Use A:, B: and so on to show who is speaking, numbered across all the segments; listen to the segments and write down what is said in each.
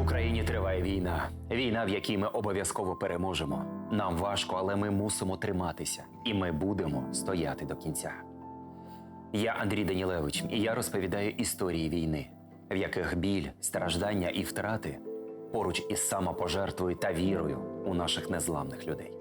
A: Україні триває війна. Війна, в якій ми обов'язково переможемо. Нам важко, але ми мусимо триматися, і ми будемо стояти до кінця. Я Андрій Данілевич, і я розповідаю історії війни, в яких біль, страждання і втрати поруч із самопожертвою та вірою у наших незламних людей.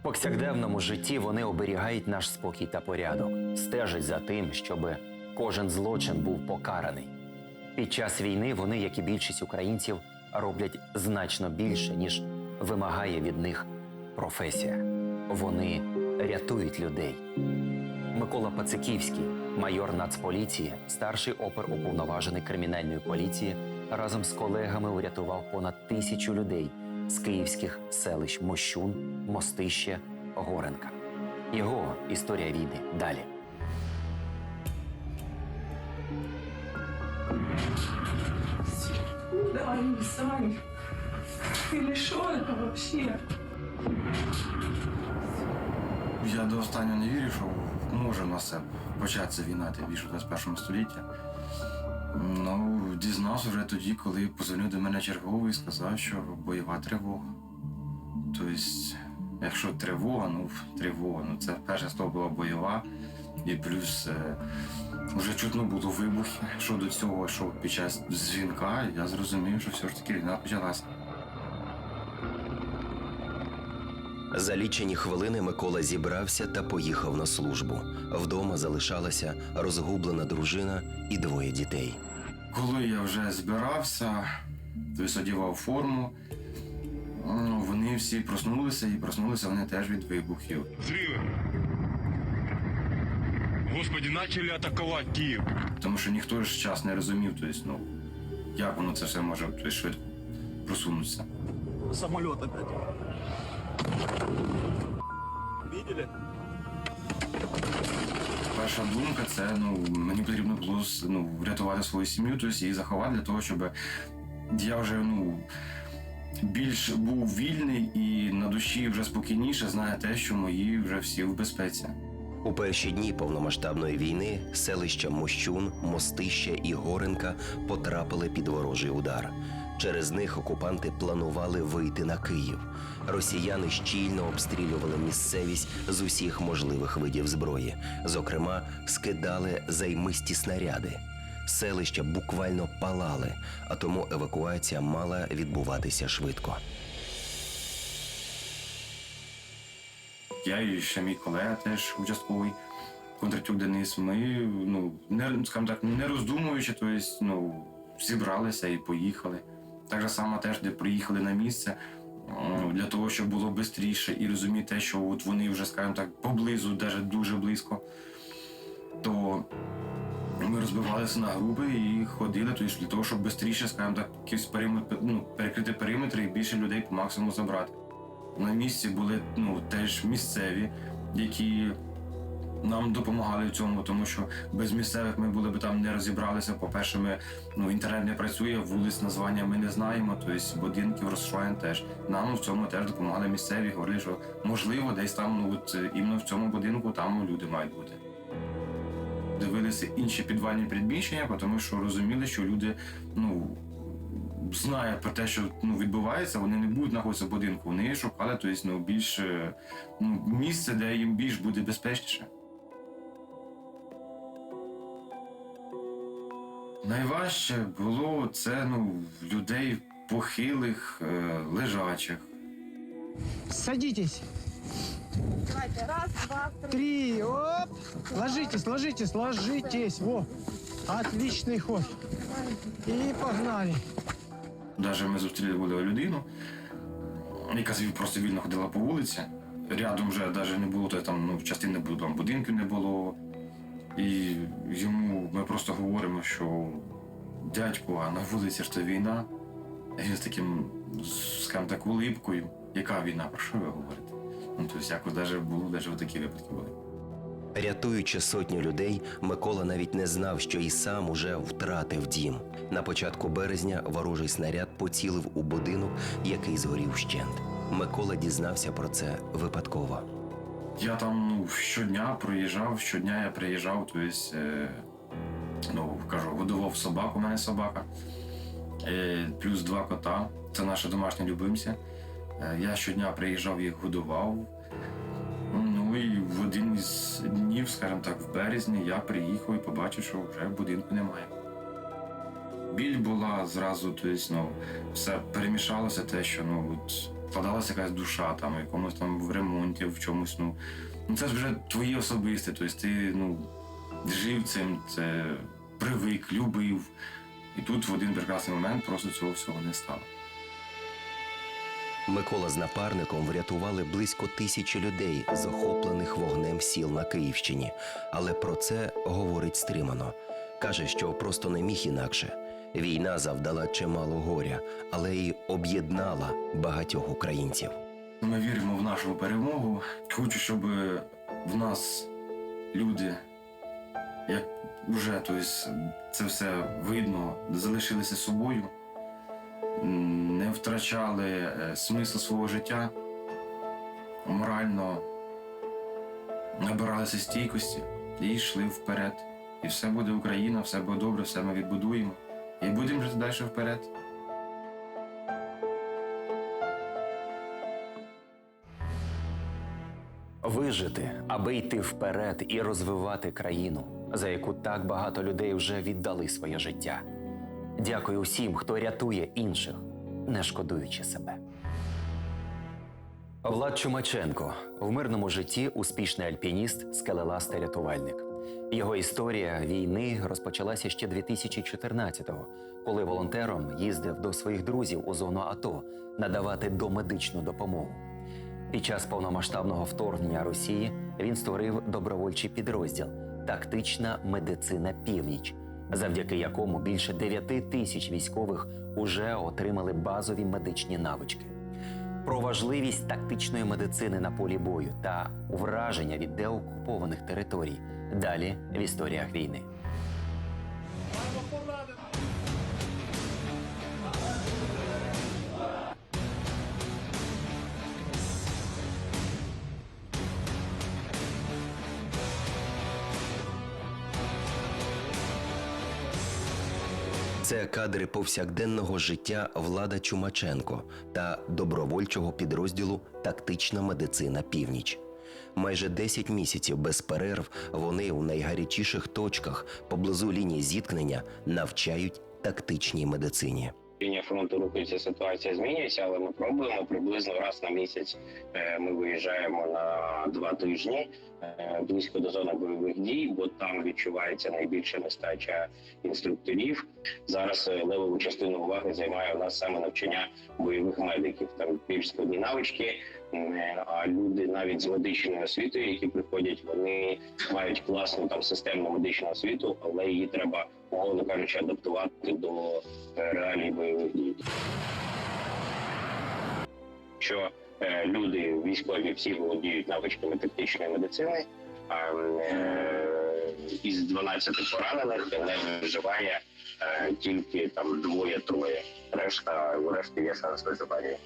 A: В повсякденному житті вони оберігають наш спокій та порядок, стежать за тим, щоб кожен злочин був покараний. Під час війни вони, як і більшість українців, роблять значно більше, ніж вимагає від них професія. Вони рятують людей. Микола Пациківський, майор Нацполіції, старший опер уповноважений кримінальної поліції, разом з колегами урятував понад тисячу людей з київських селищ Мощун, Мостище, Горенка. Його історія війни далі.
B: Они сами. Или что это вообще?
C: Я до останнього не вірю, що може в нас це початися війна тим більше в 21 столітті. Ну, дізнався вже тоді, коли позвонив до мене черговий і сказав, що бойова тривога. Тобто, якщо тривога, ну тривога, ну це перше слово була бойова, і плюс е, вже чутно було вибухи. Що до цього, що під час дзвінка, я зрозумів, що все ж таки війна почалася.
D: За лічені хвилини Микола зібрався та поїхав на службу. Вдома залишалася розгублена дружина і двоє дітей.
C: Коли я вже збирався, тобто одягав форму, ну, вони всі проснулися і проснулися вони теж від вибухів.
E: Взрывы. Господи, начали атаковать Киев.
C: Тому що ніхто ж час не розумів, тобто, ну, як воно це все може тобто, швидко просунутися.
F: Самолет опять. Видели?
C: Перша думка це ну, мені потрібно було ну, врятувати свою сім'ю, тобто її заховати для того, щоб я вже ну, більш був вільний і на душі вже спокійніше знає те, що мої вже всі в безпеці.
D: У перші дні повномасштабної війни селища Мощун, Мостище і Горенка потрапили під ворожий удар. Через них окупанти планували вийти на Київ. Росіяни щільно обстрілювали місцевість з усіх можливих видів зброї. Зокрема, скидали займисті снаряди. Селища буквально палали, а тому евакуація мала відбуватися швидко.
C: Я і ще мій колега теж участковий Кондратюк Денис. Ми, ну, не, скажімо так, не роздумуючи, тобто, ну, зібралися і поїхали. Так же само теж, де приїхали на місце, для того, щоб було швидше і розуміти, що от вони вже, скажімо так, поблизу, навіть дуже близько, то ми розбивалися на групи і ходили тобто, для того, щоб швидше, скажімо так, якийсь периметр, ну, перекрити периметр і більше людей по максимуму забрати. На місці були ну, теж місцеві, які нам допомагали в цьому, тому що без місцевих ми були б там не розібралися. По-перше, ми, ну, інтернет не працює, вулиць названня ми не знаємо, тобто будинків розшуєн теж. Нам в цьому теж допомагали місцеві, говорили, що можливо, десь там, ну от іменно в цьому будинку там люди мають бути. Дивилися інші підвальні приміщення, тому що розуміли, що люди, ну, знає про те, що ну, відбувається, вони не будуть знаходитися в будинку. Вони шукали тобто, ну, більш е, ну, місце, де їм більш буде безпечніше. Найважче було це ну, людей похилих, е, лежачих.
G: Садитесь.
H: Давайте, раз, два, три.
G: Три. Оп. Ложитесь, ложитесь, ложитесь. Во. Отличный ход. И погнали.
C: Навіть ми зустріли людину, яка просто вільно ходила по вулиці. Рядом вже навіть не було, то там ну, частини там будинків не було. І йому ми просто говоримо, що дядьку, а на вулиці ж це війна. І він з таким, скажімо так, улипкою. Яка війна? Про що ви говорите? Ну, тобто, якось навіть було, навіть такі випадки були.
D: Рятуючи сотню людей, Микола навіть не знав, що і сам уже втратив дім. На початку березня ворожий снаряд поцілив у будинок, який згорів вщент. Микола дізнався про це випадково.
C: Я там ну, щодня проїжджав, щодня я приїжджав, тобто, ну, кажу, годував собаку, у мене собака. е, плюс два кота. Це наші домашні любимці. Е, Я щодня приїжджав, їх годував. І в один із днів, скажімо так, в березні я приїхав і побачив, що вже будинку немає. Біль була зразу, тобто, ну, все перемішалося те, що ну, от, вкладалася якась душа там, якомусь там в ремонті, в чомусь. Ну, ну це ж вже твоє особисте. Тобто ти ну, жив цим, це привик, любив. І тут в один прекрасний момент просто цього всього не стало.
D: Микола з напарником врятували близько тисячі людей, захоплених вогнем сіл на Київщині. Але про це говорить стримано. Каже, що просто не міг інакше. Війна завдала чимало горя, але й об'єднала багатьох українців.
C: Ми віримо в нашу перемогу. Хочу, щоб в нас люди, як вже тобто, це все видно, залишилися собою, не втрачали е, смисл свого життя, морально набиралися стійкості і йшли вперед. І все буде Україна, все буде добре, все ми відбудуємо. І будемо жити далі вперед.
A: Вижити, аби йти вперед і розвивати країну, за яку так багато людей вже віддали своє життя. Дякую усім, хто рятує інших, не шкодуючи себе. Влад Чумаченко в мирному житті успішний альпініст, скелеластий рятувальник. Його історія війни розпочалася ще 2014-го, коли волонтером їздив до своїх друзів у зону АТО надавати домедичну допомогу. Під час повномасштабного вторгнення Росії він створив добровольчий підрозділ Тактична медицина Північ, завдяки якому більше 9 тисяч військових уже отримали базові медичні навички. Про важливість тактичної медицини на полі бою та враження від деокупованих територій далі в історіях війни.
D: Це кадри повсякденного життя Влада Чумаченко та добровольчого підрозділу Тактична медицина Північ. Майже 10 місяців без перерв вони у найгарячіших точках поблизу лінії зіткнення навчають тактичній медицині.
I: Лінія фронту рухається, ситуація змінюється, але ми пробуємо приблизно раз на місяць. е, Ми виїжджаємо на два тижні е, близько до зони бойових дій, бо там відчувається найбільша нестача інструкторів. Зараз е, левову частину уваги займає у нас саме навчання бойових медиків. Там більш складні навички. А люди навіть з медичною освітою, які приходять, вони мають класну там системну медичну освіту, але її треба, мовно кажучи, адаптувати до е, реалій бойових дій. Що е, люди військові всі володіють навичками тактичної медицини, а е, із 12 поранених не виживає е, тільки там двоє-троє. Решта у є шанс виживання.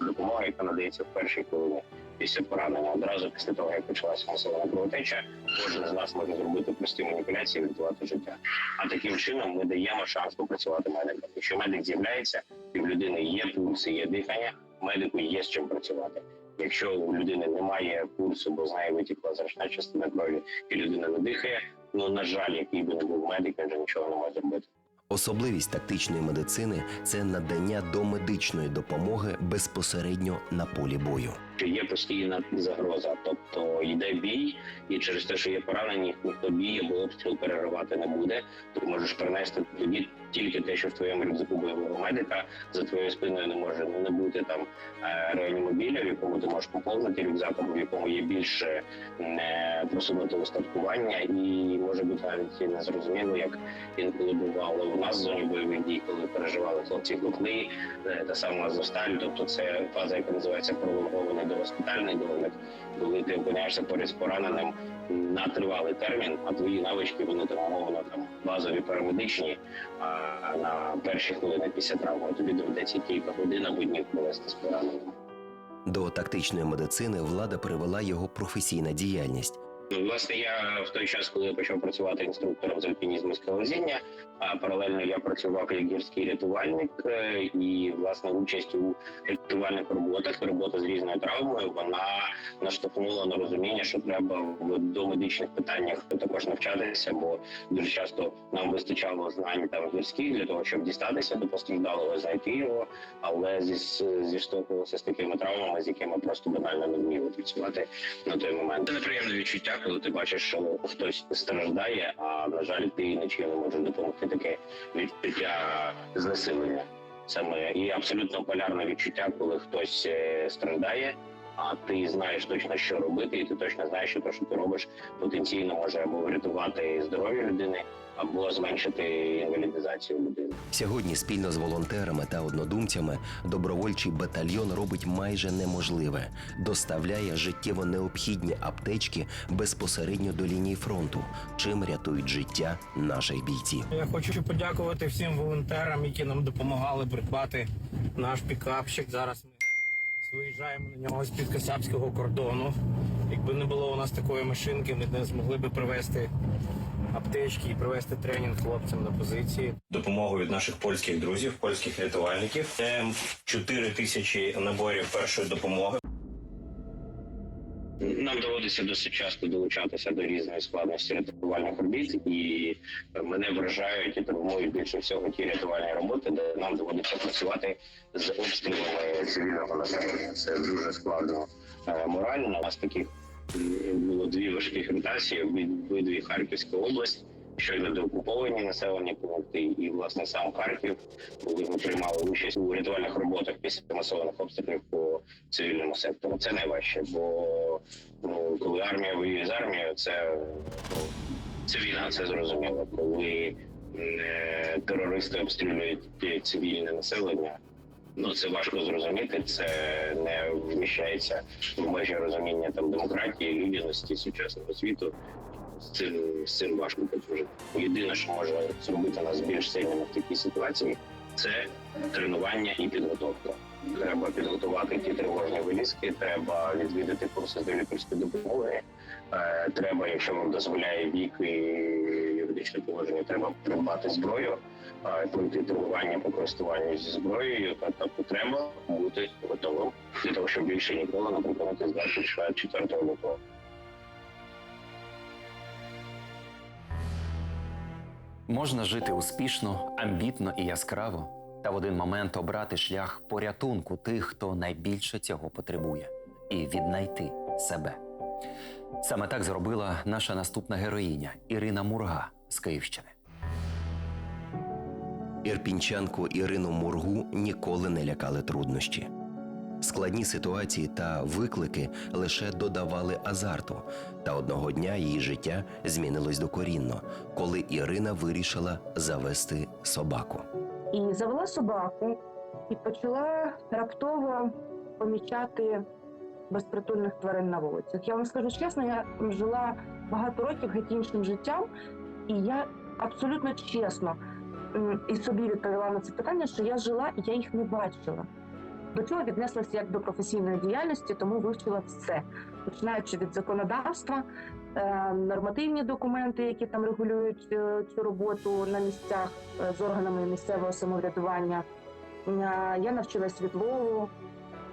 I: Допомога, яка надається в першій хвилині після поранення, одразу після того, як почалася масована кровотеча, кожен з нас може зробити прості маніпуляції і врятувати життя. А таким чином ми даємо шанс попрацювати медикам. Якщо медик з'являється, і в людини є пульс, є дихання, медику є з чим працювати. Якщо у людини немає пульсу, бо з неї витікла значна частина крові, і людина не дихає, ну на жаль, який би не був медик, він вже нічого не може зробити.
D: Особливість тактичної медицини це надання домедичної допомоги безпосередньо на полі бою.
I: Що є постійна загроза, тобто йде бій, і через те, що є поранені, ніхто бій або обстріл переривати не буде. Ти можеш перенести тоді тільки те, що в твоєму рюкзаку бойового медика за твоєю спиною не може не бути там е, реанімобіля, в якому ти можеш поповнити рюкзак, в якому є більше не просунуте устаткування, і може бути навіть незрозуміло, як інколи бувало у нас в зоні бойових дій, коли переживали хлопці кухли, е, та сама Азовсталь, тобто це фаза, яка називається пролонгований догоспітальний догляд, коли ти опиняєшся поряд з пораненим на тривалий термін, а твої навички вони там умовно там базові парамедичні, а на перші хвилини після травми тобі доведеться кілька годин або днів провести з пораненим.
D: До тактичної медицини влада привела його професійна діяльність.
I: Ну, власне, я в той час, коли я почав працювати інструктором з альпінізму скалолазіння, а паралельно я працював як гірський рятувальник, е, і власне участь у рятувальних роботах, робота з різною травмою, вона наштовхнула на розуміння, що треба в домедичних питаннях також навчатися, бо дуже часто нам вистачало знань там гірських для того, щоб дістатися до постраждалого, знайти його, але зі зіштовхувалися з такими травмами, з якими просто банально не вміли працювати на той момент. Це неприємне відчуття, коли ти бачиш, що хтось страждає, а на жаль, ти нічим не можеш допомогти. Таке відчуття знесилення. Саме і абсолютно полярне відчуття, коли хтось е, страждає, а ти знаєш точно, що робити, і ти точно знаєш, що те, що ти робиш, потенційно може або врятувати здоров'я людини, або зменшити інвалідизацію людини.
D: Сьогодні спільно з волонтерами та однодумцями добровольчий батальйон робить майже неможливе, доставляє життєво необхідні аптечки безпосередньо до лінії фронту, чим рятують життя наших бійців.
G: Я хочу подякувати всім волонтерам, які нам допомагали придбати наш пікапчик. Зараз виїжджаємо на нього з під Касапського кордону. Якби не було у нас такої машинки, ми не змогли би привезти аптечки і привезти тренінг хлопцям на позиції.
J: допомогу від наших польських друзів, польських рятувальників. Це 4 тисячі наборів першої допомоги.
I: Нам доводиться досить часто долучатися до різної складності рятувальних робіт, і мене вражають і травмують більше всього ті рятувальні роботи, де нам доводиться працювати з обстрілами цивільного населення. Це дуже складно е, морально. У нас таких було дві важких ротації, обидві Харківська область. Щойно деокуповані населені пункти, і власне сам Харків, коли ми приймали участь у рятувальних роботах після масованих обстрілів по цивільному сектору. Це найважче, бо ну, коли армія воює з армією, це, ну, це війна, це зрозуміло. Коли е, терористи обстрілюють цивільне населення, ну це важко зрозуміти. Це не вміщається в межі розуміння там демократії, людяності сучасного світу. З цим з цим важко прожити. Єдине, що може зробити нас більш сильними в такій ситуації, це тренування і підготовка. Треба підготувати ті тривожні вилізки, треба відвідати курси з лікарської допомоги. Е, Треба, якщо вам дозволяє вік і юридичне положення, треба придбати зброю, пройти тренування по користуванню зі зброєю. Тобто треба бути готовим для того, щоб більше ніколи не припинити з 24 лютого.
A: Можна жити успішно, амбітно і яскраво, та в один момент обрати шлях порятунку тих, хто найбільше цього потребує, і віднайти себе. Саме так зробила наша наступна героїня Ірина Мурга з Київщини.
D: Ірпінчанку Ірину Мургу ніколи не лякали труднощі. Складні ситуації та виклики лише додавали азарту. Та одного дня її життя змінилось докорінно, коли Ірина вирішила завести собаку.
H: І завела собаку і почала раптово помічати безпритульних тварин на вулицях. Я вам скажу чесно, я жила багато років геть іншим життям, і я абсолютно чесно і собі відповіла на це питання, що я жила і я їх не бачила. До цього віднеслася як до професійної діяльності, тому вивчила все, починаючи від законодавства, е, нормативні документи, які там регулюють е, цю роботу на місцях е, з органами місцевого самоврядування. Я навчилась відлову,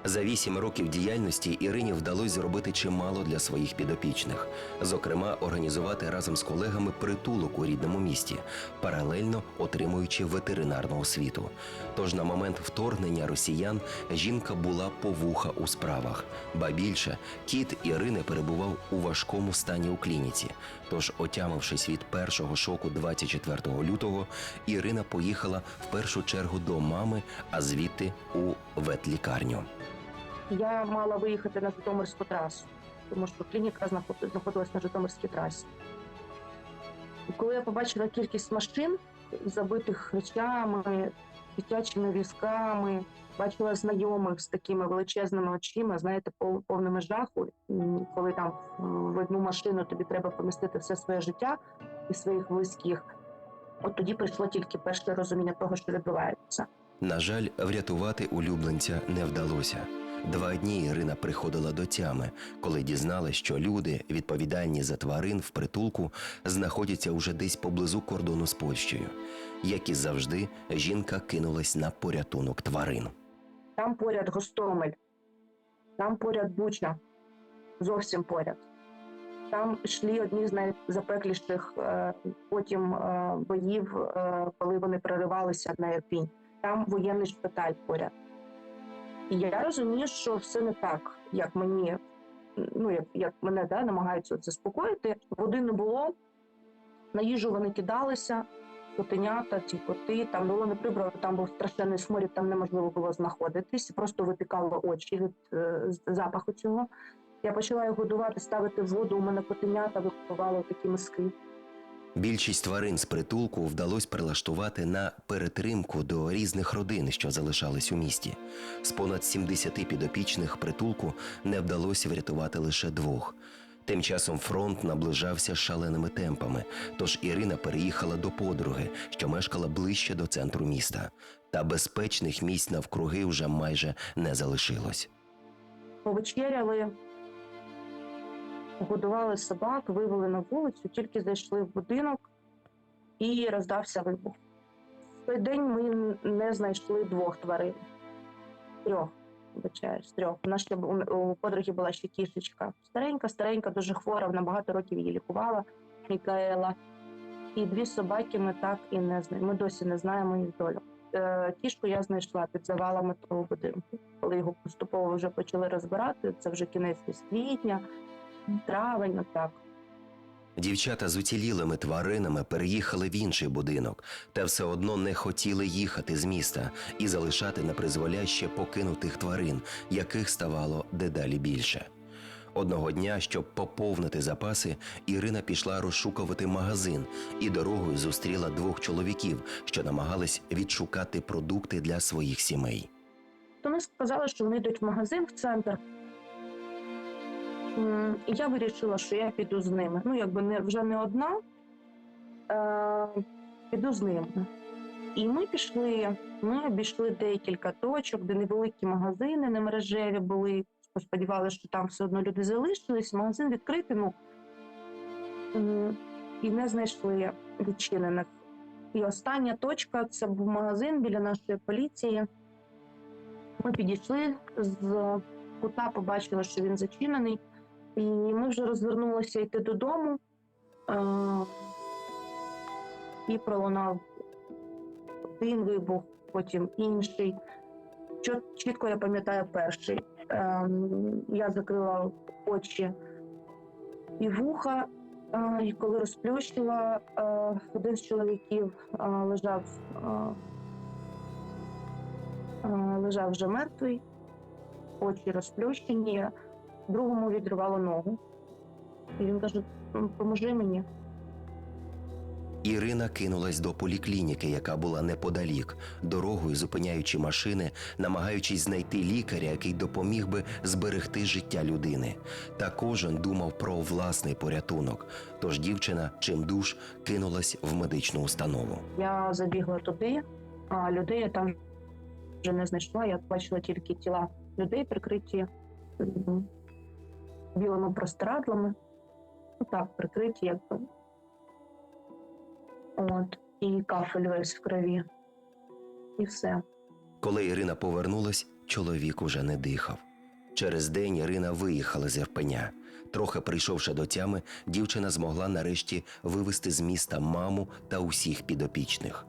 D: За вісім років діяльності Ірині вдалося зробити чимало для своїх підопічних, зокрема, організувати разом з колегами притулок у рідному місті, паралельно отримуючи ветеринарну освіту. Тож на момент вторгнення росіян жінка була по вуха у справах. Ба більше кіт Ірини перебував у важкому стані у клініці. Тож, отямившись від першого шоку 24 лютого, Ірина поїхала в першу чергу до мами, а звідти у ветлікарню.
H: Я мала виїхати на Житомирську трасу, тому що клініка знаход- знаходилась на Житомирській трасі. І коли я побачила кількість машин, забитих речами, дитячими візками, бачила знайомих з такими величезними очима, знаєте, пов- повними жаху, коли там в одну машину тобі треба помістити все своє життя і своїх близьких. От тоді прийшло тільки перше розуміння того, що відбувається.
D: На жаль, врятувати улюбленця не вдалося. Два дні Ірина приходила до тями, коли дізналась, що люди, відповідальні за тварин в притулку, знаходяться уже десь поблизу кордону з Польщею. Як і завжди, жінка кинулась на порятунок тварин.
H: Там поряд Гостомель, там поряд Буча, зовсім поряд. Там йшли одні з найзапекліших е, потім е, боїв, е, коли вони проривалися на Ірпінь. Там воєнний шпиталь поряд. І я розумію, що все не так, як мені, ну як, як мене да, намагаються це заспокоїти. Води не було, на їжу вони кидалися, котенята, ті коти, там було не прибрано, там був страшенний сморід, там неможливо було знаходитись, просто витикало очі від е, запаху цього. Я почала їх годувати, ставити воду. У мене котенята випивали такі миски.
D: Більшість тварин з притулку вдалося прилаштувати на перетримку до різних родин, що залишались у місті. З понад 70 підопічних притулку не вдалося врятувати лише двох. Тим часом фронт наближався шаленими темпами, тож Ірина переїхала до подруги, що мешкала ближче до центру міста. Та безпечних місць навкруги вже майже не залишилось.
H: Повечеряли, годували собак, вивели на вулицю, тільки зайшли в будинок і роздався вибух. В той день ми не знайшли двох тварин. Трьох, вибачаюсь, трьох. У нас ще у подруги була ще кішечка. Старенька, старенька, дуже хвора, вона багато років її лікувала, Мікаела. І дві собаки ми так і не знаємо. Ми досі не знаємо їх долю. Е, Кішку я знайшла під завалами того будинку коли його поступово вже почали розбирати, це вже кінець квітня, травень, так.
D: Дівчата з уцілілими тваринами переїхали в інший будинок, та все одно не хотіли їхати з міста і залишати на призволяще покинутих тварин, яких ставало дедалі більше. Одного дня, щоб поповнити запаси, Ірина пішла розшукувати магазин і дорогою зустріла двох чоловіків, що намагались відшукати продукти для своїх сімей.
H: То вони сказали, що вони йдуть в магазин в центр. Я вирішила, що я піду з ними. Ну, якби не вже не одна, е, піду з ними. І ми пішли, ми обійшли декілька точок, де невеликі магазини, не мережеві були. Сподівалися, що там все одно люди залишились. Магазин відкритий, ну і не знайшли відчинених. І остання точка це був магазин біля нашої поліції. Ми підійшли з кута, побачили, що він зачинений, і ми вже розвернулися йти додому. І пролунав один вибух, потім інший. Чітко я пам'ятаю перший. Ем, я закрила очі і вуха, і коли розплющила, е, один з чоловіків лежав. лежав вже мертвий, очі розплющені, другому відривало ногу. І він каже: поможи мені.
D: Ірина кинулась до поліклініки, яка була неподалік, дорогою зупиняючи машини, намагаючись знайти лікаря, який допоміг би зберегти життя людини. Та кожен думав про власний порятунок. Тож дівчина чимдуж кинулась в медичну установу.
H: Я забігла туди, а людей я там вже не знайшла. Я бачила тільки тіла людей, прикриті білими простирадлами. Ну так, прикриті, якби. От, і кафель весь в крові. І все.
D: Коли Ірина повернулась, чоловік уже не дихав. Через день Ірина виїхала з Ірпеня. Трохи прийшовши до тями, дівчина змогла нарешті вивезти з міста маму та усіх підопічних.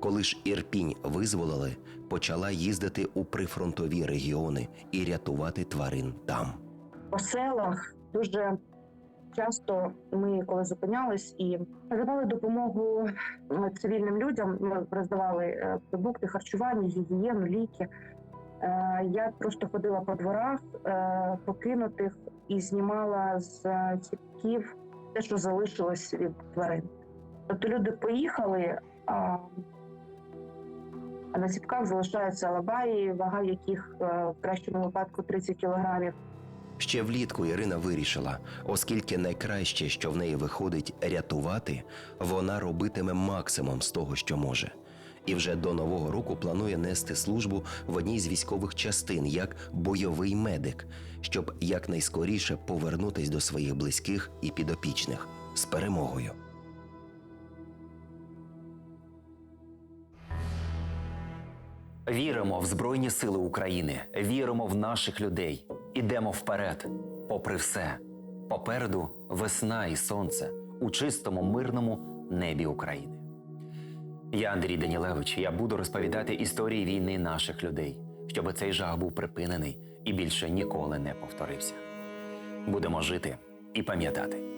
D: Коли ж Ірпінь визволили, почала їздити у прифронтові регіони і рятувати тварин там.
H: По селах дуже часто ми, коли зупинялись і надавали допомогу е, цивільним людям, ми роздавали е, продукти, харчування, гігієну, ліки. Е, Я просто ходила по дворах покинутих і знімала з ціпків те, що залишилось від тварин. Тобто люди поїхали, а, на ціпках залишаються алабаї, вага яких в кращому випадку 30 кілограмів.
D: Ще влітку Ірина вирішила, оскільки найкраще, що в неї виходить рятувати, вона робитиме максимум з того, що може. і вже до нового року планує нести службу в одній з військових частин як бойовий медик, щоб якнайскоріше повернутись до своїх близьких і підопічних з перемогою.
A: Віримо в Збройні Сили України, віримо в наших людей. Ідемо вперед, попри все. Попереду весна і сонце у чистому мирному небі України. Я Андрій Данілевич. Я буду розповідати історії війни наших людей, щоб цей жах був припинений і більше ніколи не повторився. Будемо жити і пам'ятати.